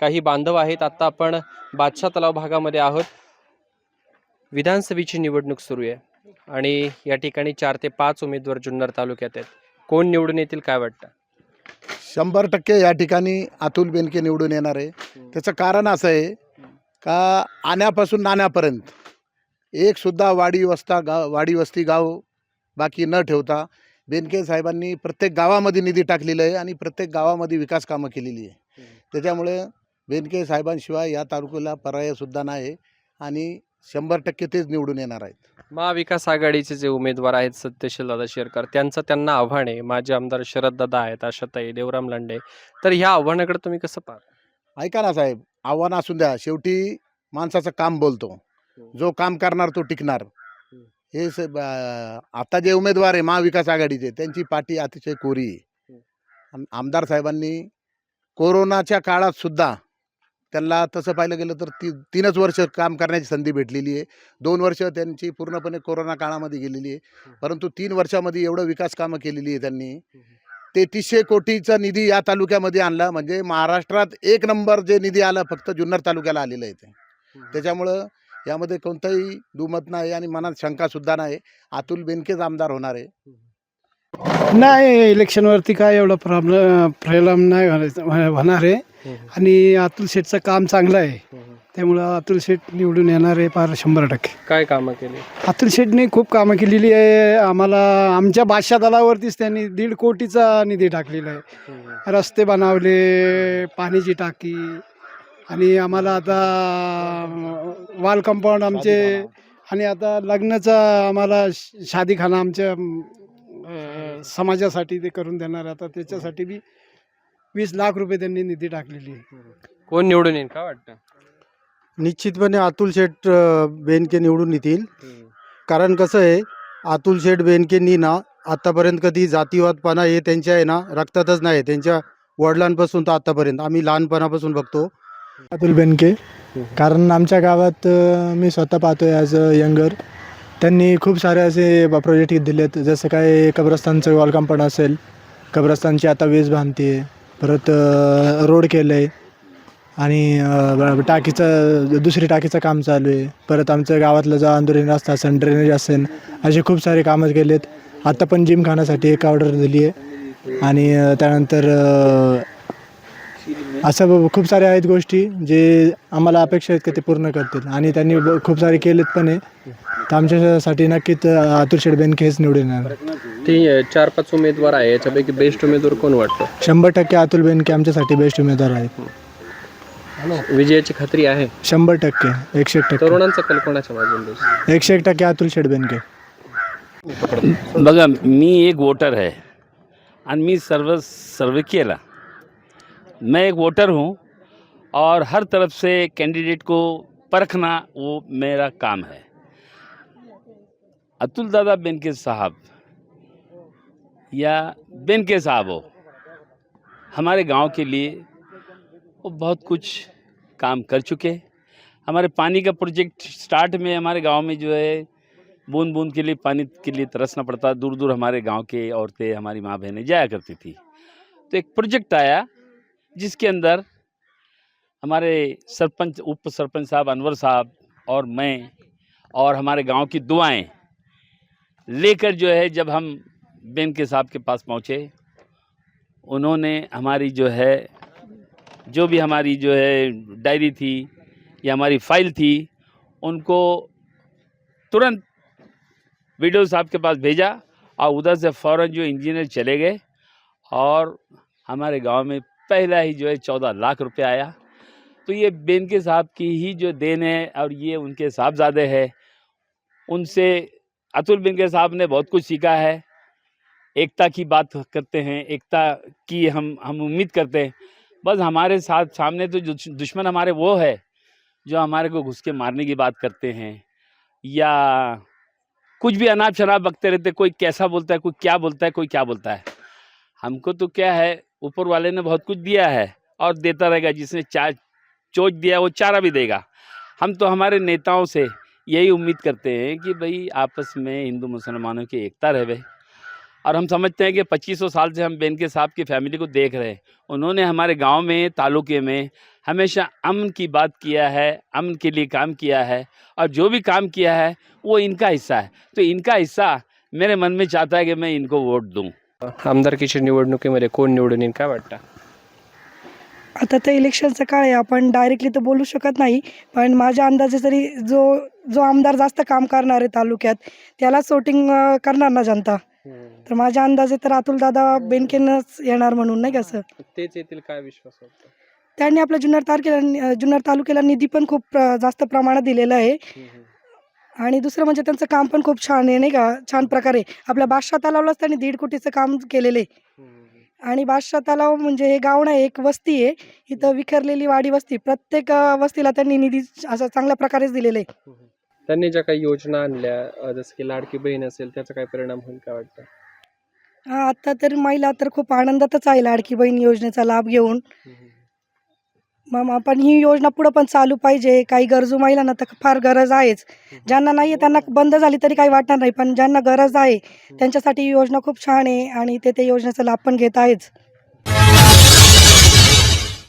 काही बांधव आहेत. आता आपण बादशाह तलाव भागामध्ये आहोत. विधानसभेची निवडणूक सुरू आहे. आणि या ठिकाणी चार ते पाच उमेदवार जुन्नर तालुक्यात आहेत. कोण निवडून येतील काय वाटतं? शंभर टक्के या ठिकाणी अतुल बेनके निवडून येणार आहे. त्याचं कारण असं आहे का आण्यापासून नाण्यापर्यंत एकसुद्धा वाडी वस्ता गाव वाडी वस्ती गाव बाकी न ठेवता बेनके साहेबांनी प्रत्येक गावामध्ये निधी टाकलेला आहे आणि प्रत्येक गावामध्ये विकास कामं केलेली आहे. त्याच्यामुळे बेनके साहेबांशिवाय या तालुक्याला पर्यायसुद्धा नाही आणि शंभर टक्के तेच निवडून येणार आहेत. महाविकास आघाडीचे जे उमेदवार आहेत सत्यशील दादा शेरकर त्यांचं त्यांना आव्हान आहे. माझे आमदार शरद दादा आहेत आशाताई देवराम लांडे. तर ह्या आव्हानाकडे तुम्ही कसं पाहता? ऐका ना साहेब आव्हान असून द्या शेवटी माणसाचं काम बोलतो. जो काम करणार तो टिकणार. हे स ब- आता जे उमेदवार आहे महाविकास आघाडीचे त्यांची पाठी अतिशय कोरी आहे. आम- आमदार साहेबांनी कोरोनाच्या काळात सुद्धा त्यांना तसं पाहिलं गेलं तर ती तीनच वर्ष काम करण्याची संधी भेटलेली आहे. दोन वर्ष त्यांची पूर्णपणे कोरोना काळामध्ये गेलेली आहे. परंतु तीन वर्षामध्ये एवढं विकास कामं केलेली आहे त्यांनी. तेहतीसशे कोटीचा निधी या तालुक्यामध्ये आणला. म्हणजे महाराष्ट्रात एक नंबर जे निधी आला फक्त जुन्नर तालुक्याला आलेलं आहे ते. त्याच्यामुळं यामध्ये कोणताही दुमत नाही आणि मनात शंकासुद्धा नाही. अतुल बेनकेच आमदार होणार आहे. नाही इलेक्शनवरती काय एवढा प्रॉब्लेम परिणाम नाही होणार होणार आहे. आणि अतुल शेठचं काम चांगलं आहे. त्यामुळं अतुल शेठ निवडून येणार आहे फार शंभर टक्के. काय कामं केली? अतुल शेठने खूप कामं केलेली आहे. आम्हाला आमच्या बादशा दलावरतीच त्यांनी दीड कोटीचा निधी टाकलेला आहे. रस्ते बनवले पाण्याची टाकी आणि आम्हाला आता वाल कंपाऊंड आमचे आणि आता लग्नाचा आम्हाला श- शादीखाना आमच्या अं, समाजासाठी ते करून देणार आता त्याच्यासाठी बी वीस लाख रुपये त्यांनी निधी टाकलेली आहे. कोण निवडून येईल काय वाटतं? निश्चितपणे अतुल शेठ अ, बेनके निवडून येतील. कारण कसं आहे अतुल शेठ बेनकेंनी ना आत्तापर्यंत कधी जातीवादपणा हे त्यांच्या आहे ना रक्तातच नाही. त्यांच्या वडिलांपासून तर आत्तापर्यंत आम्ही लहानपणापासून बघतो. अतुल बेनके. कारण आमच्या गावात अ, मी स्वतः पाहतोय ॲज अ यंगर त्यांनी खूप सारे असे प्रोजेक्ट दिलेत. जसं काय कब्रस्तानचं वॉलकाम कंपाऊंड असेल. कब्रस्तानची आता वीज बांधते परत रोड केलं आहे आणि टाकीचं दुसरी टाकीचं काम चालू आहे. परत आमचं गावातलं जो आंदोलन रस्ता असेल ड्रेनेज असेल असे खूप सारे कामं केलेत. आत्ता पण जिम खाण्यासाठी एक ऑर्डर दिली आहे आणि त्यानंतर असं ब- खूप सारे आहेत गोष्टी जे आम्हाला अपेक्षा आहेत की ते पूर्ण करतील. आणि त्यांनी ब- खूप सारे केलेत पण आहे तर आमच्यासाठी नक्कीच अतुल शेठ बेनके हेच निवडून येणार. ते चार पाच उमेदवार आहे याच्यापैकी बेस्ट उमेदवार कोण वाटतं? शंभर टक्के अतुल बेनके आमच्यासाठी बेस्ट उमेदवार आहेत. विजयाची खात्री आहे? शंभर टक्के एकशे एक टक्के. तरुणांचा कल कोणाच्या बाजून? एकशे एक टक्के अतुल शेठ बेनके. बघा मी एक वोटर है आणि मी सर्व सर्वे केला. मैं एक वोटर हूँ और हर तरफ़ से कैंडिडेट को परखना वो मेरा काम है। अतुल दादा बेनके साहब या बेनके साहब हो, हमारे गाँव के लिए वो बहुत कुछ काम कर चुके हमारे पानी का प्रोजेक्ट स्टार्ट में हमारे गाँव में जो है बूंद बूंद के लिए पानी के लिए तरसना पड़ता दूर दूर हमारे गाँव के औरतें, हमारी माँ बहनें जाया करती थी। तो एक प्रोजेक्ट आया जिसके अंदर हमारे सरपंच, उप सरपंच साहब, अनवर साहब और मैं और हमारे गाँव की दुआएँ लेकर जो है जब हम बेन के साहब के पास पहुँचे, उन्होंने हमारी जो है, जो भी हमारी जो है डायरी थी या हमारी फ़ाइल थी, उनको तुरंत वीडियो साहब के पास भेजा और उधर से फ़ौरन जो इंजीनियर चले गए और हमारे गाँव में पहला ही जो है चौदह लाख रुपए आया। तो ये बेनके साहब की ही जो देन है और ये उनके साहबजादे है। उनसे अतुल बेनके साहब ने बहुत कुछ सीखा है। एकता की बात करते हैं, एकता की हम हम उम्मीद करते हैं। बस हमारे साथ सामने तो दुश्मन हमारे वो है जो हमारे को घुस के मारने की बात करते हैं। या कुछ भी अनाप शनाप बकते रहते कोई कैसा बोलता है, कोई क्या बोलता है, कोई क्या बोलता है। हमको तो क्या है ऊपर वाले ने बहुत कुछ दिया है और देता रहेगा, जिसने चार चोच दिया वो चारा भी देगा। हम तो हमारे नेताओं से यही उम्मीद करते हैं कि भाई आपस में हिंदू मुसलमानों की एकता रहे। और हम समझते हैं कि 2500 साल से हम बेनके साहब की फैमिली को देख रहे हैं। उन्होंने हमारे गाँव में, तालुके में हमेशा अमन की बात किया है, अमन के लिए काम किया है और जो भी काम किया है, वो इनका हिस्सा है। तो इनका हिस्सा मेरे मन में चाहता है कि मैं इनको वोट दूँ। आमदारकीच्या निवडणुकीमध्ये कोण निवडून येईल काय वाटतं? आता तर इलेक्शनचा काळ आहे आपण डायरेक्टली तर बोलू शकत नाही. पण माझ्या अंदाजे तरी जो जो आमदार जास्त काम करणार आहे तालुक्यात त्यालाच वोटिंग करणार ना जनता. तर माझ्या अंदाजे तर अतुल दादा बेनकेनंच येणार म्हणून नाही का सर? तेच येतील काय विश्वास वाटतो? त्यांनी आपल्या जुन्नर तारखेला जुन्नर तालुक्याला निधी पण खूप जास्त प्रमाणात दिलेला आहे. आणि दुसरं म्हणजे त्यांचं काम पण खूप छान आहे नाही का? छान प्रकारे. आपल्या बादशाह तलावलाच त्यांनी दीड कोटीचं काम केलेलं आहे. आणि बादशाह तलाव म्हणजे हे गाव नाही एक वस्ती आहे. इथं विखरलेली वाडी वस्ती. प्रत्येक वस्तीला त्यांनी निधी असं चांगल्या प्रकारेच दिलेलं आहे. त्यांनी ज्या काही योजना आणल्या जसं की लाडकी बहीण असेल त्याचा काय परिणाम होईल काय वाटतं? हा आता तर महिला तर खूप आनंदातच आहे लाडकी बहीण योजनेचा लाभ घेऊन. मग आपण ही योजना पुढं पण चालू पाहिजे. काही गरजू महिलांना तर फार गरज आहेच. ज्यांना नाही आहे त्यांना बंद झाली तरी काही वाटणार नाही पण ज्यांना गरज आहे त्यांच्यासाठी ही योजना खूप छान आहे आणि ते त्या योजनेचा लाभ पण घेत आहेच.